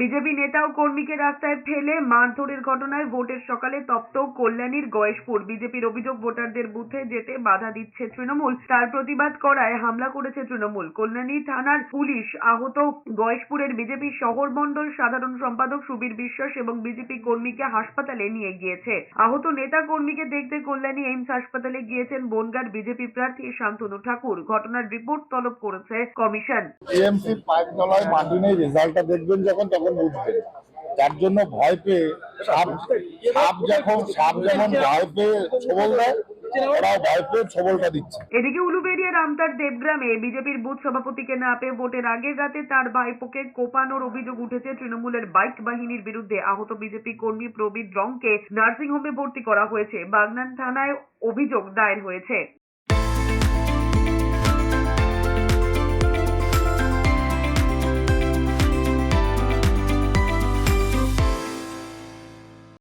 BJP নেতা ও কর্মীকে রাস্তায় ফেলে মারধরের ঘটনায় ভোটের সকালে তপ্ত কল্যাণীর গয়েশপুর। বিজেপির অভিযোগ, ভোটারদের বুথে যেতে বাধা দিচ্ছে তৃণমূল। তার প্রতিবাদ করায় হামলা করেছে তৃণমূল। কল্যাণী থানার পুলিশ আহত গয়েশপুরের বিজেপি শহর মণ্ডল সাধারণ সম্পাদক সুবীর বিশ্বাস এবং বিজেপি কর্মীকে হাসপাতালে নিয়ে গিয়েছে। আহত নেতা কর্মীকে দেখতে কল্যাণী এইমস হাসপাতালে গিয়েছেন বনগার বিজেপি প্রার্থী শান্তনু ঠাকুর। ঘটনার রিপোর্ট তলব করেছে কমিশন। রেজাল্টটা দেখবেন যখন, তখন বুঝবেন যার জন্য ভয় পেয়ে সাপ সাপ যখন সাপ যেমন ভয় পেয়ে ছবল দেয় এদিকে উলুবেড়িয়ার আমতার দেবগ্রামে বিজেপির বুথ সভাপতিকে না পেয়ে ভোটের আগের রাতে তার ভাইপোকে কোপানোর অভিযোগ উঠেছে, তৃণমূলের বাইক বাহিনীর বিরুদ্ধে আহত বিজেপি কর্মী প্রবীর রংকে নার্সিংহোমে ভর্তি করা হয়েছে। বাগনান থানায় অভিযোগ দায়ের হয়েছে।